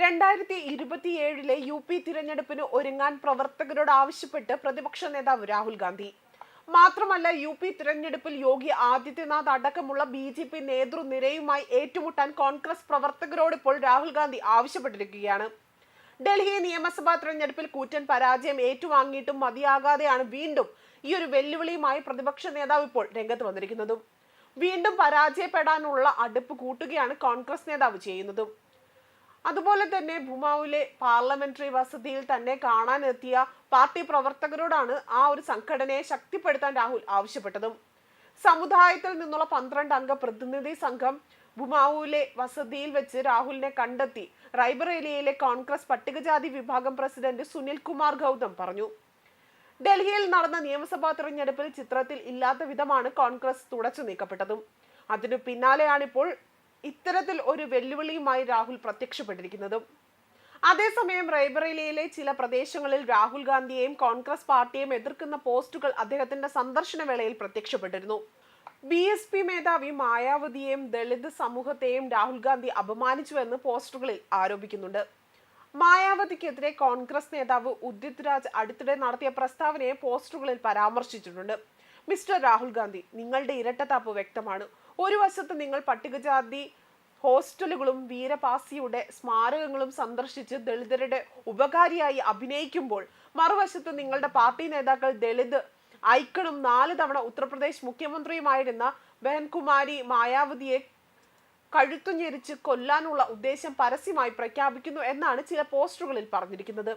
രണ്ടായിരത്തി ഇരുപത്തിയേഴിലെ U P തിരഞ്ഞെടുപ്പിന് ഒരുങ്ങാൻ പ്രവർത്തകരോട് ആവശ്യപ്പെട്ട് പ്രതിപക്ഷ നേതാവ് രാഹുൽ ഗാന്ധി. മാത്രമല്ല യു പി തിരഞ്ഞെടുപ്പിൽ യോഗി ആദിത്യനാഥ് അടക്കമുള്ള ബി ജെ പി നേതൃനിരയുമായി ഏറ്റുമുട്ടാൻ കോൺഗ്രസ് പ്രവർത്തകരോട് ഇപ്പോൾ രാഹുൽ ഗാന്ധി ആവശ്യപ്പെട്ടിരിക്കുകയാണ്. ഡൽഹി നിയമസഭാ തിരഞ്ഞെടുപ്പിൽ കൂറ്റൻ പരാജയം ഏറ്റുവാങ്ങിയിട്ടും മതിയാകാതെയാണ് വീണ്ടും ഈ ഒരു വെല്ലുവിളിയുമായി പ്രതിപക്ഷ നേതാവ് ഇപ്പോൾ രംഗത്ത് വന്നിരിക്കുന്നതും. വീണ്ടും പരാജയപ്പെടാനുള്ള അടുപ്പ് കൂട്ടുകയാണ് കോൺഗ്രസ് നേതാവ് ചെയ്യുന്നതും. അതുപോലെ തന്നെ ഭൂമാവിലെ പാർലമെന്ററി വസതിയിൽ തന്നെ കാണാനെത്തിയ പാർട്ടി പ്രവർത്തകരോടാണ് ആ ഒരു സംഘടനയെ ശക്തിപ്പെടുത്താൻ രാഹുൽ ആവശ്യപ്പെട്ടതും. സമുദായത്തിൽ നിന്നുള്ള പന്ത്രണ്ട് അംഗ പ്രതിനിധി സംഘം ഭുമാവൂലെ വസതിയിൽ വെച്ച് രാഹുലിനെ കണ്ടെത്തി. റൈബറേലിയയിലെ കോൺഗ്രസ് പട്ടികജാതി വിഭാഗം പ്രസിഡന്റ് സുനിൽ കുമാർ ഗൗതം പറഞ്ഞു. ഡൽഹിയിൽ നടന്ന നിയമസഭാ തെരഞ്ഞെടുപ്പിൽ ചിത്രത്തിൽ ഇല്ലാത്ത വിധമാണ് കോൺഗ്രസ് തുടച്ചു നീക്കപ്പെട്ടതും. അതിനു പിന്നാലെയാണിപ്പോൾ ഇത്തരത്തിൽ ഒരു വെല്ലുവിളിയുമായി രാഹുൽ പ്രത്യക്ഷപ്പെട്ടിരിക്കുന്നതും. അതേസമയം റൈബറേലിയയിലെ ചില പ്രദേശങ്ങളിൽ രാഹുൽ ഗാന്ധിയെയും കോൺഗ്രസ് പാർട്ടിയെയും എതിർക്കുന്ന പോസ്റ്റുകൾ അദ്ദേഹത്തിന്റെ സന്ദർശന വേളയിൽ പ്രത്യക്ഷപ്പെട്ടിരുന്നു. ബി എസ് പി മേധാവി മായാവതിയെയും ദളിത് സമൂഹത്തെയും രാഹുൽ ഗാന്ധി അപമാനിച്ചുവെന്ന് പോസ്റ്ററുകളിൽ ആരോപിക്കുന്നുണ്ട്. മായാവതിക്കെതിരെ കോൺഗ്രസ് നേതാവ് ഉദിത് രാജ് അടുത്തിടെ നടത്തിയ പ്രസ്താവനയെ പോസ്റ്ററുകളിൽ പരാമർശിച്ചിട്ടുണ്ട്. മിസ്റ്റർ രാഹുൽ ഗാന്ധി നിങ്ങളുടെ ഇരട്ടത്താപ്പ് വ്യക്തമാണ്. ഒരു വശത്ത് നിങ്ങൾ പട്ടികജാതി ഹോസ്റ്റലുകളും വീരപാസിയുടെ സ്മാരകങ്ങളും സന്ദർശിച്ച് ദളിതരുടെ ഉപകാരിയായി അഭിനയിക്കുമ്പോൾ മറുവശത്ത് നിങ്ങളുടെ പാർട്ടി നേതാക്കൾ ദളിത് ഐക്കണും നാല് തവണ ഉത്തർപ്രദേശ് മുഖ്യമന്ത്രിയുമായിരുന്ന ബഹൻകുമാരി മായാവതിയെ കഴുത്തു ഞെരിച്ച് കൊല്ലാനുള്ള ഉദ്ദേശം പരസ്യമായി പ്രഖ്യാപിക്കുന്നു എന്നാണ് ചില പോസ്റ്ററുകളിൽ പറഞ്ഞിരിക്കുന്നത്.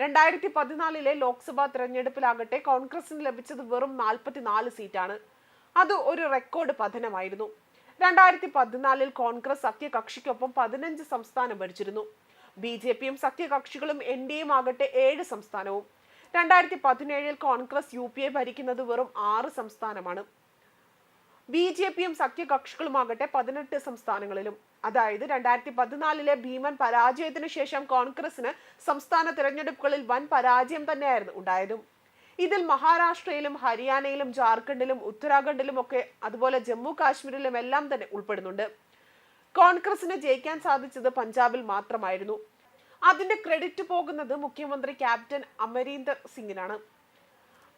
രണ്ടായിരത്തി പതിനാലിലെ ലോക്സഭാ തെരഞ്ഞെടുപ്പിലാകട്ടെ കോൺഗ്രസിന് ലഭിച്ചത് വെറും നാൽപ്പത്തിനാല് സീറ്റാണ്. അത് ഒരു റെക്കോർഡ് പതനമായിരുന്നു. രണ്ടായിരത്തി പതിനാലിൽ കോൺഗ്രസ് സഖ്യകക്ഷിക്കൊപ്പം പതിനഞ്ച് സംസ്ഥാനം ഭരിച്ചിരുന്നു. ബി ജെ പിയും സഖ്യകക്ഷികളും എൻ ഡി എയും ആകട്ടെ ഏഴ് സംസ്ഥാനവും. രണ്ടായിരത്തി പതിനേഴിൽ കോൺഗ്രസ് യു പി എ ഭരിക്കുന്നത് വെറും ആറ് സംസ്ഥാനമാണ്. ബി ജെ പിയും സഖ്യകക്ഷികളുമാകട്ടെ പതിനെട്ട് സംസ്ഥാനങ്ങളിലും. അതായത് രണ്ടായിരത്തി പതിനാലിലെ ഭീമൻ പരാജയത്തിന് ശേഷം കോൺഗ്രസിന് സംസ്ഥാന തിരഞ്ഞെടുപ്പുകളിൽ വൻ പരാജയം തന്നെയായിരുന്നു ഉണ്ടായതും. ഇതിൽ മഹാരാഷ്ട്രയിലും ഹരിയാനയിലും ജാർഖണ്ഡിലും ഉത്തരാഖണ്ഡിലും ഒക്കെ അതുപോലെ ജമ്മു കാശ്മീരിലും എല്ലാം തന്നെ ഉൾപ്പെടുന്നുണ്ട്. കോൺഗ്രസിന് ജയിക്കാൻ സാധിച്ചത് പഞ്ചാബിൽ മാത്രമായിരുന്നു. അതിന്റെ ക്രെഡിറ്റ് പോകുന്നത് മുഖ്യമന്ത്രി ക്യാപ്റ്റൻ അമരീന്ദർ സിംഗിനാണ്.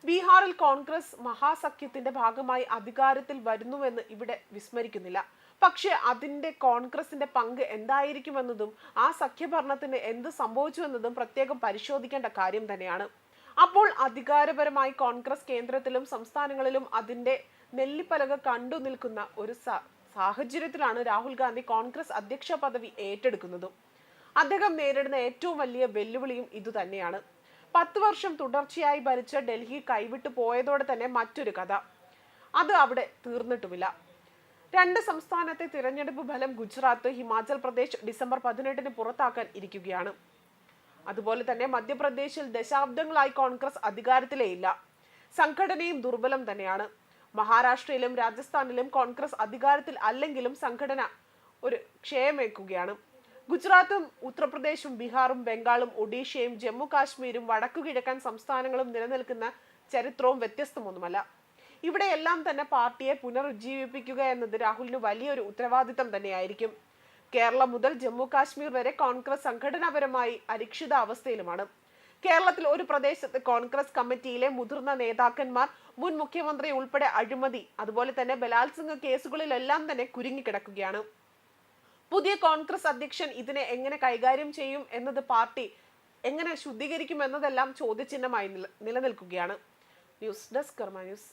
ബീഹാറിൽ കോൺഗ്രസ് മഹാസഖ്യത്തിന്റെ ഭാഗമായി അധികാരത്തിൽ വരുന്നുവെന്ന് ഇവിടെ വിസ്മരിക്കുന്നില്ല. പക്ഷേ അതിന്റെ കോൺഗ്രസിന്റെ പങ്ക് എന്തായിരിക്കുമെന്നതും ആ സഖ്യഭരണത്തിന് എന്ത് സംഭവിച്ചുവെന്നതും പ്രത്യേകം പരിശോധിക്കേണ്ട കാര്യം തന്നെയാണ്. അപ്പോൾ അധികാരപരമായി കോൺഗ്രസ് കേന്ദ്രത്തിലും സംസ്ഥാനങ്ങളിലും അതിന്റെ നെല്ലിപ്പലക കണ്ടു നിൽക്കുന്ന ഒരു സാഹചര്യത്തിലാണ് രാഹുൽ ഗാന്ധി കോൺഗ്രസ് അധ്യക്ഷ പദവി ഏറ്റെടുക്കുന്നതും. അദ്ദേഹം നേരിടുന്ന ഏറ്റവും വലിയ വെല്ലുവിളിയും ഇതുതന്നെയാണ് പത്ത് വർഷം തുടർച്ചയായി ഭരിച്ച ഡൽഹി കൈവിട്ടു പോയതോടെ തന്നെ മറ്റൊരു കഥ. അത് അവിടെ തീർന്നിട്ടുമില്ല. രണ്ട് സംസ്ഥാനത്തെ തിരഞ്ഞെടുപ്പ് ഫലം ഗുജറാത്ത് ഹിമാചൽ പ്രദേശ് ഡിസംബർ പതിനെട്ടിന് പുറത്താക്കാൻ ഇരിക്കുകയാണ്. അതുപോലെ തന്നെ മധ്യപ്രദേശിൽ ദശാബ്ദങ്ങളായി കോൺഗ്രസ് അധികാരത്തിലേ ഇല്ല. സംഘടനയും ദുർബലം തന്നെയാണ്. മഹാരാഷ്ട്രയിലും രാജസ്ഥാനിലും കോൺഗ്രസ് അധികാരത്തിൽ അല്ലെങ്കിലും സംഘടന ഒരു ക്ഷയമേക്കുകയാണ് ഗുജറാത്തും ഉത്തർപ്രദേശും ബീഹാറും ബംഗാളും ഒഡീഷയും ജമ്മു കാശ്മീരും വടക്കു കിഴക്കൻ സംസ്ഥാനങ്ങളും നിലനിൽക്കുന്ന ചരിത്രവും വ്യത്യസ്തമൊന്നുമല്ല. ഇവിടെയെല്ലാം തന്നെ പാർട്ടിയെ പുനരുജ്ജീവിപ്പിക്കുക എന്നത് രാഹുലിന് വലിയൊരു ഉത്തരവാദിത്തം തന്നെയായിരിക്കും. കേരളം മുതൽ ജമ്മു കാശ്മീർ വരെ കോൺഗ്രസ് സംഘടനാപരമായി അരിക്ഷിത അവസ്ഥയിലുമാണ്. കേരളത്തിൽ ഒരു പ്രദേശത്ത് കോൺഗ്രസ് കമ്മിറ്റിയിലെ മുതിർന്ന നേതാക്കന്മാർ മുൻ മുഖ്യമന്ത്രി ഉൾപ്പെടെ അഴിമതി അതുപോലെ തന്നെ ബലാത്സംഗ കേസുകളിലെല്ലാം തന്നെ കുരുങ്ങിക്കിടക്കുകയാണ്. പുതിയ കോൺഗ്രസ് അധ്യക്ഷൻ ഇതിനെ എങ്ങനെ കൈകാര്യം ചെയ്യും എന്നത് പാർട്ടി എങ്ങനെ ശുദ്ധീകരിക്കും എന്നതെല്ലാം ചോദ്യചിഹ്നമായി നിലനിൽക്കുകയാണ്. News desk Karma news.